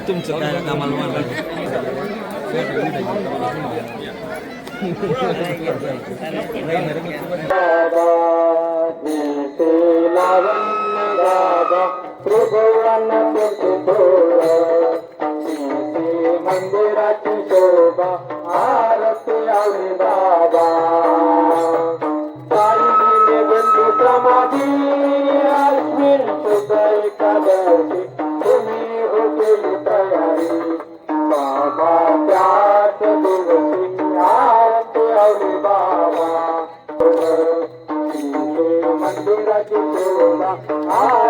atum cerita kamaluan nah, मंदिरा की शोभा आरती आवे बाबा सारी दिने बंधु समाधि आश्विन सुदय कदर्शी तुम्हें हो गई तैयारी बाबा प्यार से दुर्सी आरती आवे बाबा मंदिरा की शोभा आरती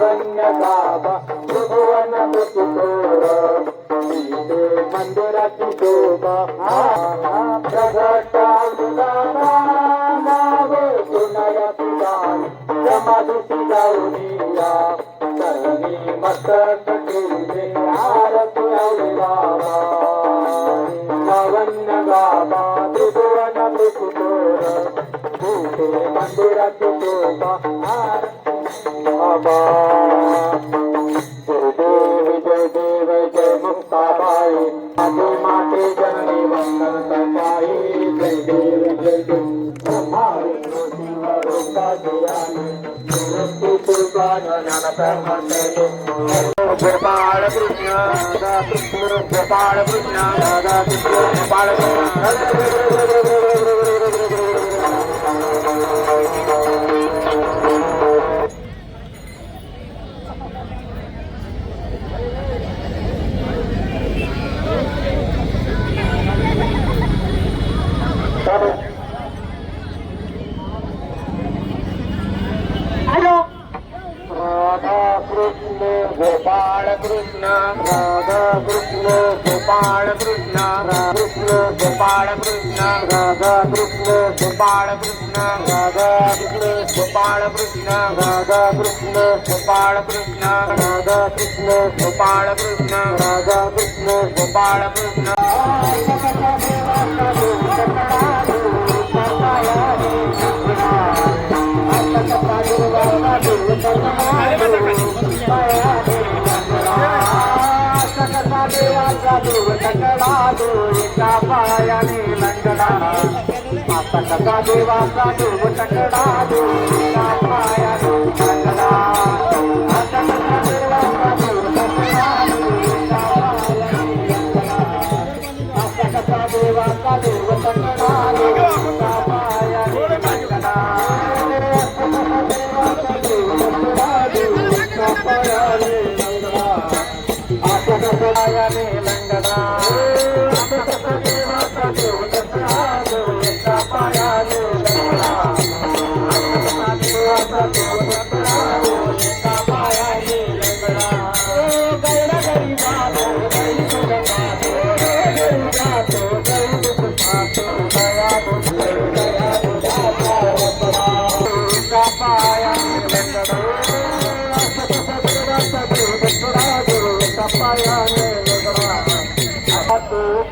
లావణ్య బాబా భువన మందిర శోభ ప్రగటాయ సమధుని మస్తక ఆరతి బాబా देव जय देव जय गुा माते जय देव जय देवी कृपाल कृष्ण राधा कृष्ण कृष कृष्ण कृष्ण राधा कृष्ण गोपाळ कृष्ण कृष्ण गोपाळ कृष्ण राधा कृष्ण गोपाळ कृष्ण राधा कृष्ण गोपाळ कृष्ण राधा कृष्ण गोपाळ कृष्ण राधा कृष्ण गोपाळ कृष्ण राधा कृष्ण गोपाळ कृष्ण डोळीच्या पायाने లంగడా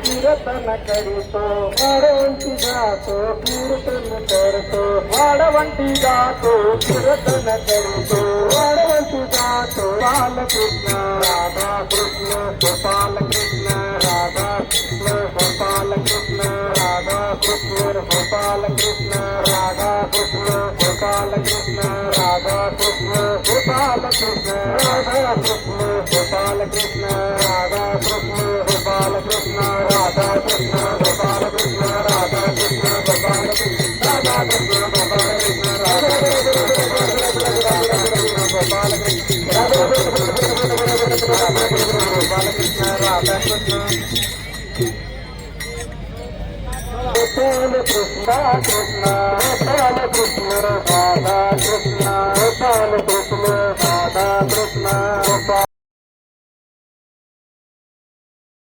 కీరతన కరితో వాడవంటిగాతో కీరతన కరితో వాడవంటిగాతో కీరతన కరితో వాడవంటిగాతో బాలకృష్ణ రాధా కృష్ణ గోపాల కృష్ణ రాధా కృష్ణ గోపాల కృష్ణ రాధా కృష్ణ గోపాల కృష్ణ రాధా కృష్ణ గోపాల కృష్ణ बाल कृष्ण कृष्ण कृष्ण कृष्ण बाल कृष्ण राधा कृष्ण साल कृष्ण कृष्ण साल कृष्ण रधा कृष्ण साल कृष्ण राधा कृष्ण